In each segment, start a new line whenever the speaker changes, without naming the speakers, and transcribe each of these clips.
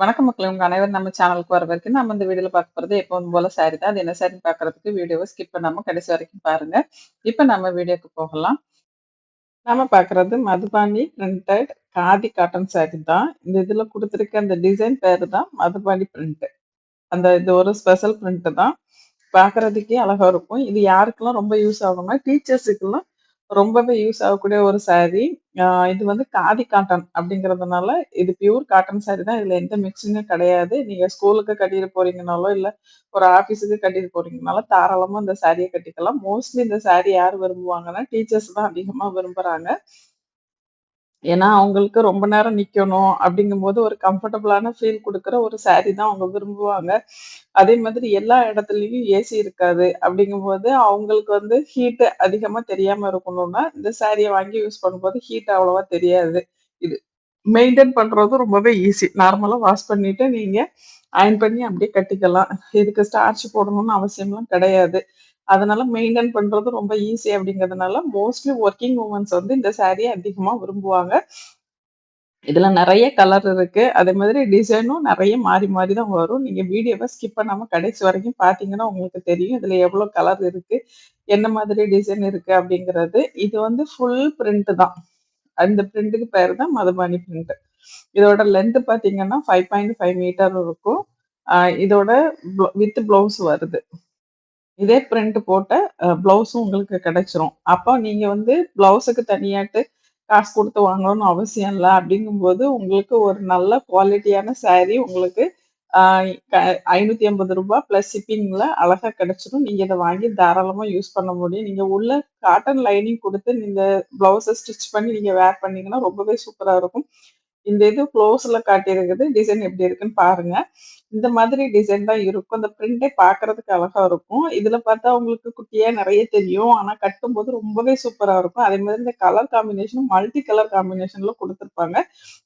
வணக்கம் மக்கள் உங்க அனைவரும் நம்ம சேனலுக்கு வர வரைக்கும் நம்ம இந்த வீடியோல பார்க்க போறது எப்பவும் போல சாரி தான். அது என்ன சாரின்னு பார்க்கறதுக்கு வீடியோவை ஸ்கிப் பண்ணாம கடைசி வரைக்கும் பாருங்க. இப்ப நம்ம வீடியோக்கு போகலாம். நாம பார்க்கறது மதுபாணி பிரிண்டட் காதி காட்டன் சாரி தான். இந்த இதுல கொடுத்துருக்க அந்த டிசைன் பேரு தான் மதுபாணி பிரிண்ட். அந்த இது ஒரு ஸ்பெஷல் பிரிண்ட் தான். பார்க்கறதுக்கே அழகா இருக்கும். இது யாருக்கெல்லாம் ரொம்ப யூஸ் ஆகும்னா, டீச்சர்ஸுக்குலாம் ரொம்பவே யூஸ் ஆகக்கூடிய ஒரு சாரி. இது வந்து காதி காட்டன் அப்படிங்கிறதுனால, இது பியூர் காட்டன் சாரி தான். இதுல எந்த மிக்சிங்கும் கிடையாது. நீங்க ஸ்கூலுக்கு கட்டிட்டு போறீங்கனாலோ, இல்ல ஒரு ஆஃபீஸுக்கு கட்டிட்டு போறீங்கனாலும், தாராளமா இந்த சாரியை கட்டிக்கலாம். மோஸ்ட்லி இந்த சாரி யார் விரும்புவாங்கன்னா, டீச்சர்ஸ் தான் அதிகமா விரும்புறாங்க. ஏன்னா, அவங்களுக்கு ரொம்ப நேரம் நிக்கணும் அப்படிங்கும்போது, ஒரு கம்ஃபர்டபுளான ஃபீல் கொடுக்குற ஒரு சாரி தான் அவங்க விரும்புவாங்க. அதே மாதிரி எல்லா இடத்துலயும் ஏசி இருக்காது. அப்படிங்கும்போது, அவங்களுக்கு வந்து ஹீட் அதிகமா தெரியாம இருக்கணும்னா, இந்த சாரியை வாங்கி யூஸ் பண்ணும்போது ஹீட் அவ்வளவா தெரியாது. இது மெயின்டைன் பண்றதும் ரொம்பவே ஈஸி. நார்மலா வாஷ் பண்ணிட்டு நீங்க அயர்ன் பண்ணி அப்படியே கட்டிக்கலாம். இதுக்கு ஸ்டார்ச் போடணும்னு அவசியம்லாம் கிடையாது. அதனால மெயின்டெயின் பண்றது ரொம்ப ஈஸி அப்படிங்கிறதுனால, மோஸ்ட்லி ஒர்க்கிங் உமன்ஸ் வந்து இந்த சாரியை அதிகமா விரும்புவாங்க. இதுல நிறைய கலர் இருக்கு. அதே மாதிரி டிசைனும் நிறைய மாறி மாறி தான் வரும். நீங்க வீடியோவை ஸ்கிப் பண்ணாம கடைசி வரைக்கும் பார்த்தீங்கன்னா, உங்களுக்கு தெரியும். இதுல எவ்வளோ கலர் இருக்கு, என்ன மாதிரி டிசைன் இருக்கு அப்படிங்கிறது. இது வந்து ஃபுல் பிரிண்ட் தான். அந்த பிரிண்ட்டுக்கு பேர் தான் மதுபாணி பிரிண்ட். இதோட லென்த் பார்த்தீங்கன்னா, 5.5 மீட்டர் இருக்கும். இதோட வித் ப்ளவுஸ் வருது. இதே பிரிண்ட் போட்ட ப்ளவுஸும் உங்களுக்கு கிடைச்சிரும். அப்போ நீங்க வந்து ப்ளவுஸுக்கு தனியாட்டு காசு கொடுத்து வாங்கணும்னு அவசியம் இல்லை அப்படிங்கும்போது, உங்களுக்கு ஒரு நல்ல குவாலிட்டியான சாரீ உங்களுக்கு ஆ க ரூ. 580 பிளஸ் ஷிப்பிங்ல அழகா நீங்கள் நீங்க வாங்கி தாராளமா யூஸ் பண்ண முடியும். நீங்க உள்ள காட்டன் லைனிங் கொடுத்து இந்த ப்ளவுஸை ஸ்டிச் பண்ணி நீங்க வேர் பண்ணீங்கன்னா, ரொம்பவே சூப்பரா இருக்கும். இந்த இது க்ளோஸ்ல காட்டியிருக்குது. டிசைன் எப்படி இருக்குன்னு பாருங்க. இந்த மாதிரி டிசைன் தான் இருக்கும். அந்த பிரிண்டே பார்க்கறதுக்கு அழகா இருக்கும். இதுல பார்த்தா உங்களுக்கு குட்டியா நிறைய தெரியும். ஆனா கட்டும்போது ரொம்பவே சூப்பரா இருக்கும். அதே மாதிரி இந்த கலர் காம்பினேஷனும் மல்டி கலர் காம்பினேஷன்ல கொடுத்துருப்பாங்க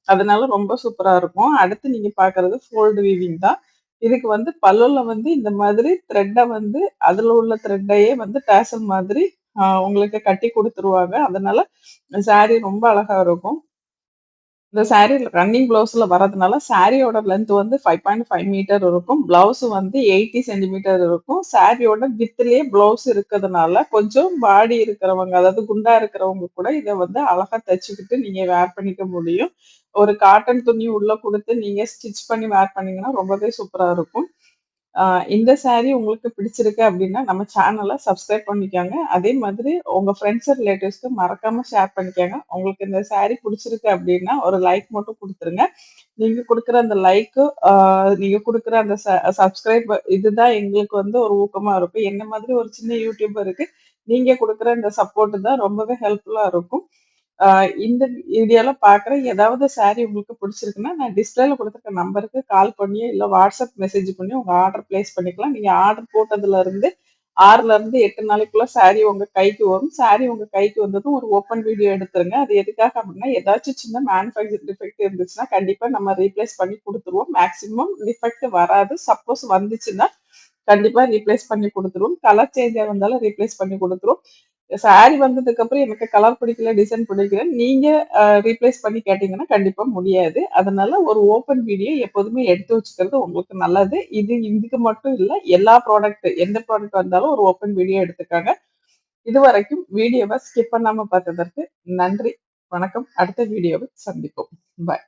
அதனால ரொம்ப சூப்பரா இருக்கும். அடுத்து நீங்க பார்க்குறது ஃபோல்டு வீவிங் தான். இதுக்கு வந்து பல்லுல வந்து இந்த மாதிரி த்ரெட்டை வந்து அதுல உள்ள த்ரெட்டையே வந்து டேசல் மாதிரி உங்களுக்கு கட்டி கொடுத்துருவாங்க அதனால சாரி ரொம்ப அழகா இருக்கும். இந்த சாரி ரன்னிங் பிளவுஸ்ல வரதுனால, சாரியோட லென்த் வந்து 5.5 மீட்டர் இருக்கும். பிளவுஸ் வந்து 80 சென்டிமீட்டர் இருக்கும். சாரியோட வித்துலயே ப்ளவுஸ் இருக்கிறதுனால கொஞ்சம் பாடி இருக்கிறவங்க, அதாவது குண்டா இருக்கிறவங்க கூட இதை வந்து அழகா தச்சுக்கிட்டு நீங்க வேர் பண்ணிக்க முடியும். ஒரு காட்டன் துணி உள்ள கொடுத்து நீங்க ஸ்டிச் பண்ணி வேர் பண்ணீங்கன்னா, ரொம்பவே சூப்பரா இருக்கும். இந்த சாரி உங்களுக்கு பிடிச்சிருக்கு அப்படின்னா, நம்ம சேனலை சப்ஸ்கிரைப் பண்ணிக்கோங்க. அதே மாதிரி உங்கள் ஃப்ரெண்ட்ஸ், ரிலேட்டிவ்ஸ்க்கு மறக்காமல் ஷேர் பண்ணிக்கோங்க. உங்களுக்கு இந்த சாரி பிடிச்சிருக்கு அப்படின்னா, ஒரு லைக் மட்டும் கொடுத்துருங்க நீங்கள் கொடுக்குற அந்த லைக்கு, நீங்கள் கொடுக்குற அந்த ச சப்ஸ்கிரைப் இதுதான் எங்களுக்கு வந்து ஒரு ஊக்கமாக இருக்கும். என்ன மாதிரி ஒரு சின்ன யூடியூபருக்கு நீங்கள் கொடுக்குற இந்த சப்போர்ட் தான் ரொம்பவே ஹெல்ப்ஃபுல்லாக இருக்கும். இந்த வீடியோல பார்க்குற ஏதாவது சாரி உங்களுக்கு பிடிச்சிருக்குன்னா, நான் டிஸ்பிளேல கொடுத்துருக்க நம்பருக்கு கால் பண்ணியோ, இல்ல வாட்ஸ்அப் மெசேஜ் பண்ணி உங்க ஆர்டர் பிளேஸ் பண்ணிக்கலாம். நீங்க ஆர்டர் போட்டதுலருந்து 6லருந்து 8 நாளைக்குள்ள சாரி உங்க கைக்கு வரும். சாரி உங்க கைக்கு வந்ததும் ஒரு ஓப்பன் வீடியோ எடுத்துருங்க. அது எதுக்காக அப்படின்னா, ஏதாச்சும் சின்ன மேனுஃபேக்சர் டிஃபெக்ட் இருந்துச்சுன்னா, கண்டிப்பா நம்ம ரீப்ளேஸ் பண்ணி கொடுத்துருவோம் மேக்ஸிமம் டிஃபெக்ட் வராது. சப்போஸ் வந்துச்சுன்னா, கண்டிப்பா ரீப்ளேஸ் பண்ணி கொடுத்துருவோம் கலர் சேஞ்சா வந்தாலும் ரீப்ளேஸ் பண்ணி கொடுத்துருவோம் சாரி வந்ததுக்கப்புறம் எனக்கு கலர் பிடிக்கல, டிசைன் பிடிக்கல, நீங்க ரீப்ளேஸ் பண்ணி கேட்டீங்கன்னா, கண்டிப்பா முடியாது. அதனால ஒரு ஓப்பன் வீடியோ எப்போதுமே எடுத்து வச்சுக்கிறது உங்களுக்கு நல்லது. இது இதுக்கு மட்டும் இல்ல, எல்லா ப்ராடக்ட் எந்த ப்ராடக்ட் வந்தாலும் ஒரு ஓப்பன் வீடியோ எடுத்துக்காங்க இது வரைக்கும் வீடியோவை ஸ்கிப் பண்ணாம பார்த்ததற்கு நன்றி. வணக்கம். அடுத்த வீடியோவை சந்திப்போம். பாய்.